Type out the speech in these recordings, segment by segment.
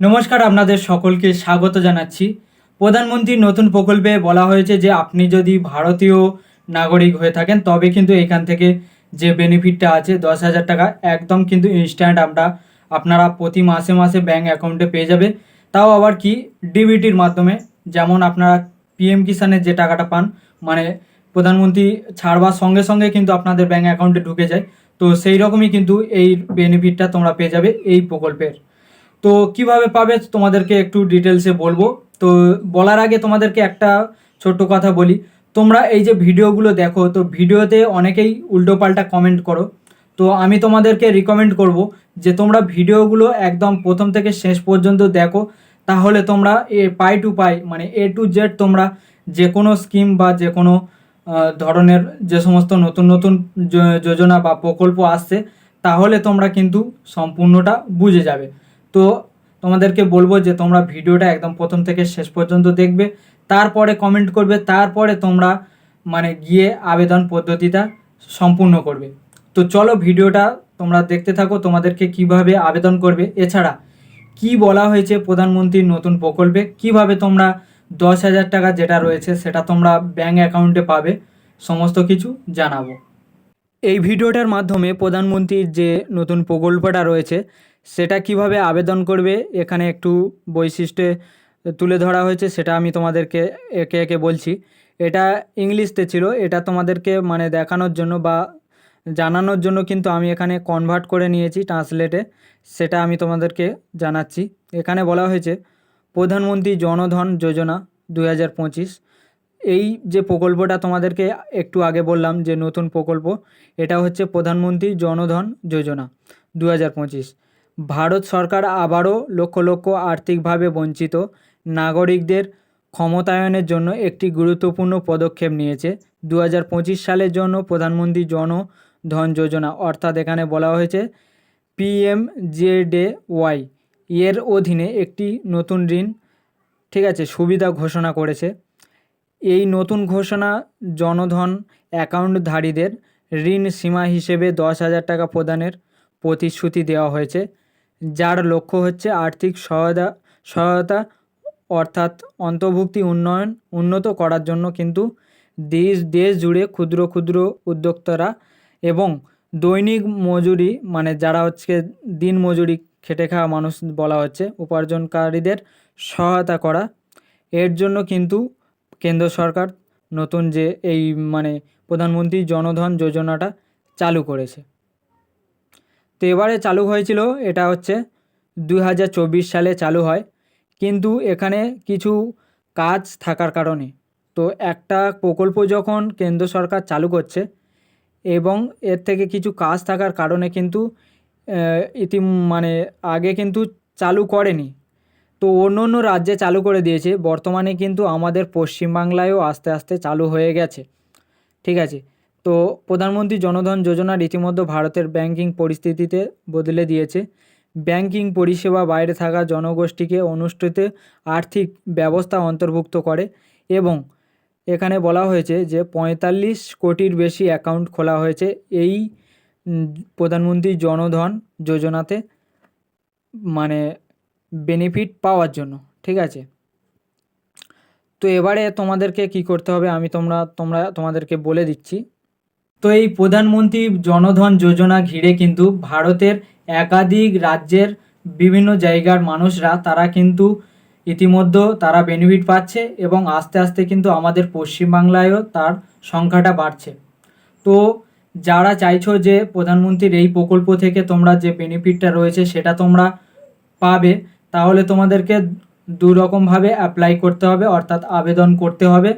নমস্কার, আপনাদের সকলকে স্বাগত জানাচ্ছি। প্রধানমন্ত্রীর নতুন প্রকল্পে বলা হয়েছে যে, আপনি যদি ভারতীয় নাগরিক হয়ে থাকেন, তবে কিন্তু এখান থেকে যে বেনিফিটটা আছে, দশ হাজার টাকা, একদম কিন্তু ইনস্ট্যান্ট আমরা আপনারা প্রতি মাসে মাসে ব্যাঙ্ক অ্যাকাউন্টে পেয়ে যাবে তাও আবার কি ডিবিটির মাধ্যমে, যেমন আপনারা পিএম কিষানের যে টাকাটা পান মানে প্রধানমন্ত্রী ছাড়বার সঙ্গে সঙ্গে কিন্তু আপনাদের ব্যাঙ্ক অ্যাকাউন্টে ঢুকে যায়। তো সেই রকমই কিন্তু এই বেনিফিটটা তোমরা পেয়ে যাবে এই প্রকল্পের। তো কীভাবে পাবে তোমাদেরকে একটু ডিটেলসে বলব। তো বলার আগে তোমাদেরকে একটা ছোট্ট কথা বলি। তোমরা এই যে ভিডিওগুলো দেখো, তো ভিডিওতে অনেকেই উল্টোপাল্টা কমেন্ট করো। তো আমি তোমাদেরকে রিকমেন্ড করব যে তোমরা ভিডিওগুলো একদম প্রথম থেকে শেষ পর্যন্ত দেখো। তাহলে তোমরা এ পাই টু পাই মানে এ টু জেড তোমরা যে কোনো স্কিম বা যে কোনো ধরনের যে সমস্ত নতুন নতুন যোজনা বা প্রকল্প আসছে, তাহলে তোমরা কিন্তু সম্পূর্ণটা বুঝে যাবে। তো তোমাদেরকে বলব যে তোমরা ভিডিওটা একদম প্রথম থেকে শেষ পর্যন্ত দেখবে। তারপরে কমেন্ট করবে, তারপরে তোমরা মানে গিয়ে আবেদন পদ্ধতিটা সম্পূর্ণ করবে। তো চলো ভিডিওটা তোমরা দেখতে থাকো, তোমাদেরকে কীভাবে আবেদন করবে। এছাড়া কি বলা হয়েছে প্রধানমন্ত্রীর নতুন প্রকল্পে? কীভাবে তোমরা দশ হাজার টাকা যেটা রয়েছে সেটা তোমরা ব্যাঙ্ক অ্যাকাউন্টে পাবে? সমস্ত কিছু জানাব। এই ভিডিওটার মাধ্যমে প্রধানমন্ত্রীর যে নতুন প্রকল্পটা রয়েছে সেটা কীভাবে আবেদন করবে? এখানে একটু বৈশিষ্ট্যে তুলে ধরা হয়েছে, সেটা আমি তোমাদেরকে একে একে বলছি। এটা ইংলিশতে ছিল, এটা তোমাদেরকে মানে দেখানোর জন্য বা জানানোর জন্য কিন্তু আমি এখানে কনভার্ট করে নিয়েছি ট্রান্সলেটে সেটা আমি তোমাদেরকে জানাচ্ছি। এখানে বলা হয়েছে, প্রধানমন্ত্রী জনধন যোজনা দু হাজার পঁচিশ, এই যে প্রকল্পটা তোমাদেরকে একটু আগে বললাম যে নতুন প্রকল্প, এটা হচ্ছে প্রধানমন্ত্রী জনধন যোজনা দু হাজার পঁচিশ। ভারত সরকার আবারও লক্ষ লক্ষ আর্থিকভাবে বঞ্চিত নাগরিকদের ক্ষমতায়নের জন্য একটি গুরুত্বপূর্ণ পদক্ষেপ নিয়েছে। দু হাজার পঁচিশ সালের জন্য প্রধানমন্ত্রী জন ধন যোজনা, অর্থাৎ এখানে বলা হয়েছে পিএম জেডে ওয়াই, এর অধীনে একটি নতুন ঋণ, ঠিক আছে, সুবিধা ঘোষণা করেছে। এই নতুন ঘোষণা জনধন অ্যাকাউন্টধারীদের ঋণ সীমা হিসেবে দশ হাজার টাকা প্রদানের প্রতিশ্রুতি দেওয়া হয়েছে। যার লক্ষ্য হচ্ছে আর্থিক সহায়তা সহায়তা, অর্থাৎ অন্তর্ভুক্তি উন্নয়ন উন্নত করার জন্য কিন্তু দেশ দেশ জুড়ে ক্ষুদ্র ক্ষুদ্র উদ্যোক্তারা এবং দৈনিক মজুরি মানে যারা হচ্ছে দিন মজুরি খেটে খাওয়া মানুষ বলা হচ্ছে, উপার্জনকারীদের সহায়তা করা। এর জন্য কিন্তু কেন্দ্র সরকার নতুন যে এই মানে প্রধানমন্ত্রী জনধন যোজনাটা চালু করেছে। তো এবারে চালু হয়েছিল, এটা হচ্ছে দুই হাজার চব্বিশ সালে চালু হয়। কিন্তু এখানে কিছু কাজ থাকার কারণে। তো একটা প্রকল্প যখন কেন্দ্র সরকার চালু করছে এবং এর থেকে কিছু কাজ থাকার কারণে কিন্তু ইতি মানে আগে কিন্তু চালু করেনি। তো অন্য অন্য রাজ্যে চালু করে দিয়েছে। বর্তমানে কিন্তু আমাদের পশ্চিমবাংলায়ও আস্তে আস্তে চালু হয়ে গেছে। ঠিক আছে? তো প্রধানমন্ত্রী জনধন যোজনা রীতিমতো ভারতের ব্যাংকিং পরিস্থিতিতে বদলে দিয়েছে। ব্যাংকিং পরিষেবা বাইরে থাকা জনগোষ্ঠীকে অনুষ্ঠিত আর্থিক ব্যবস্থা অন্তর্ভুক্ত করে এবং এখানে বলা হয়েছে যে পঁয়তাল্লিশ কোটির বেশি অ্যাকাউন্ট খোলা হয়েছে এই প্রধানমন্ত্রী জনধন যোজনাতে মানে বেনিফিট পাওয়ার জন্য, ঠিক আছে? তো এবারে তোমাদেরকে কি করতে হবে আমি তোমরা তোমরা তোমাদেরকে বলে দিচ্ছি। তো এই প্রধানমন্ত্রী জনধন যোজনা ঘিরে কিন্তু ভারতের একাধিক রাজ্যের বিভিন্ন জায়গার মানুষরা, তারা কিন্তু ইতিমধ্যে তারা বেনিফিট পাচ্ছে এবং আস্তে আস্তে কিন্তু আমাদের পশ্চিমবাংলায়ও তার সংখ্যাটা বাড়ছে। তো যারা চাইছো যে প্রধানমন্ত্রীর এই প্রকল্প থেকে তোমরা যে বেনিফিটটা রয়েছে সেটা তোমরা পাবে, তাহলে তোমাদেরকে দু রকমভাবে অ্যাপ্লাই করতে হবে, অর্থাৎ আবেদন করতে হবে।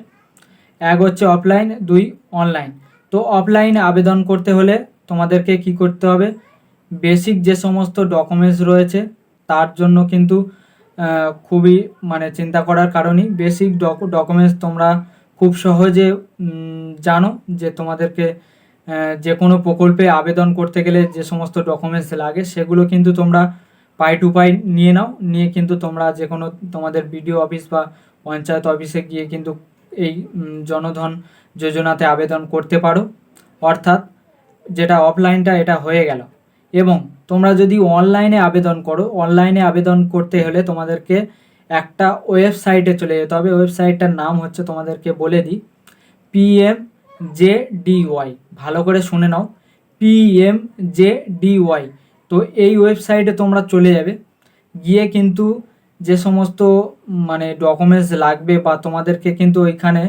এক হচ্ছে অফলাইন দুই অনলাইন তো অফলাইনে আবেদন করতে হলে তোমাদেরকে কি করতে হবে? বেসিক যে সমস্ত ডকুমেন্টস রয়েছে, তার জন্য কিন্তু খুবই মানে চিন্তা করার কারণই বেসিক ডকুমেন্টস তোমরা খুব সহজে জানো যে তোমাদেরকে যে কোনো প্রকল্পে আবেদন করতে গেলে যে সমস্ত ডকুমেন্টস লাগে, সেগুলো কিন্তু তোমরা পাই টু পাই নিয়ে নাও। নিয়ে কিন্তু তোমরা যে কোনো তোমাদের বিডিও অফিস বা পঞ্চায়েত অফিসে গিয়ে কিন্তু এই জনধন যোজনাতে আবেদন করতে পারো। অর্থাৎ যেটা অফলাইনটা এটা হয়ে গেল। এবং তোমরা যদি অনলাইনে আবেদন করো অনলাইনে আবেদন করতে হলে তোমাদেরকে একটা ওয়েবসাইটে চলে যেতে হবে। ওয়েবসাইটটার নাম হচ্ছে, তোমাদেরকে বলে দিই পিএম জে ডিওয়াই ভালো করে শুনে নাও পিএম জে ডিওয়াই তো এই ওয়েবসাইটে তোমরা চলে যাবে। গিয়ে কিন্তু যে সমস্ত মানে ডকুমেন্টস লাগবে বা তোমাদেরকে কিন্তু ওইখানে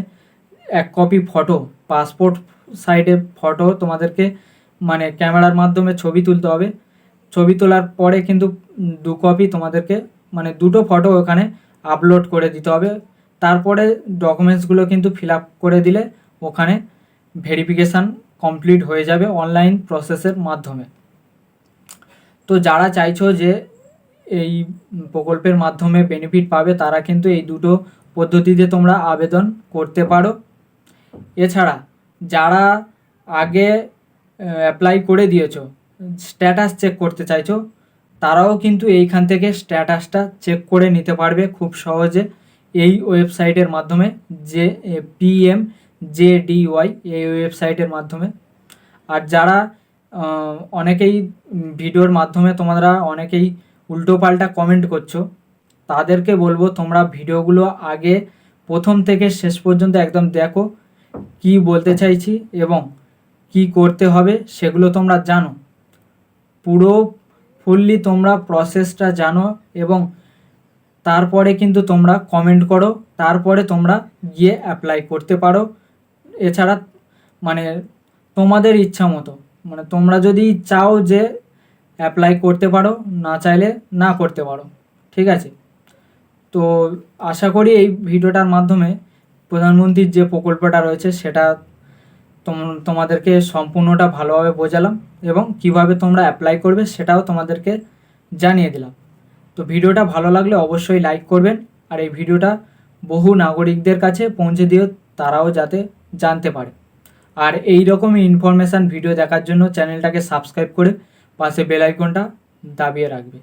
এক কপি ফটো পাসপোর্ট সাইডে ফটো তোমাদেরকে মানে ক্যামেরার মাধ্যমে ছবি তুলতে হবে। ছবি তোলার পরে কিন্তু দু কপি তোমাদেরকে মানে দুটো ফটো ওখানে আপলোড করে দিতে হবে। তারপরে ডকুমেন্টসগুলো কিন্তু ফিল আপ করে দিলে ওখানে ভেরিফিকেশান কমপ্লিট হয়ে যাবে অনলাইন প্রসেসের মাধ্যমে। তো যারা চাইছো যে এই প্রকল্পের মাধ্যমে বেনিফিট পাবে, তারা কিন্তু এই দুটো পদ্ধতিতে তোমরা আবেদন করতে পারো। এছাড়া যারা আগে অ্যাপ্লাই করে দিয়েছ স্ট্যাটাস চেক করতে চাইছো, তারাও কিন্তু এইখান থেকে স্ট্যাটাসটা চেক করে নিতে পারবে খুব সহজে। এই ওয়েবসাইটের মাধ্যমে যে পিএম জে ডিওয়াই এই ওয়েবসাইটের মাধ্যমে। আর যারা অনেকেই ভিডিওর মাধ্যমে তোমরা অনেকেই উল্টোপাল্টা কমেন্ট করছ। তাদেরকে বলব তোমরা ভিডিওগুলো আগে প্রথম থেকে শেষ পর্যন্ত একদম দেখো, কি বলতে চাইছি এবং কি করতে হবে সেগুলো তোমরা জানো। পুরো ফুললি তোমরা প্রসেসটা জানো এবং তারপরে কিন্তু তোমরা কমেন্ট করো, তারপরে তোমরা গিয়ে অ্যাপ্লাই করতে পারো। এছাড়া মানে তোমাদের ইচ্ছা মতো মানে তোমরা যদি চাও যে অ্যাপ্লাই করতে পারো, না চাইলে না করতে পারো। ঠিক আছে? তো আশা করি এই ভিডিওটার মাধ্যমে প্রধানমন্ত্রীর যে প্রকল্পটা রয়েছে, সেটা তোম- তোমাদেরকে সম্পূর্ণটা ভালোভাবে বোঝালাম এবং কীভাবে তোমরা অ্যাপ্লাই করবে, সেটাও তোমাদেরকে জানিয়ে দিলাম। তো ভিডিওটা ভালো লাগলে অবশ্যই লাইক করবেন আর এই ভিডিওটা বহু নাগরিকদের কাছে পৌঁছে দিও, তারাও যাতে জানতে পারে। আর এই রকমই ইনফরমেশান ভিডিও দেখার জন্য চ্যানেলটাকে সাবস্ক্রাইব করে পাশে বেল আইকনটা দাবিয়ে রাখবে।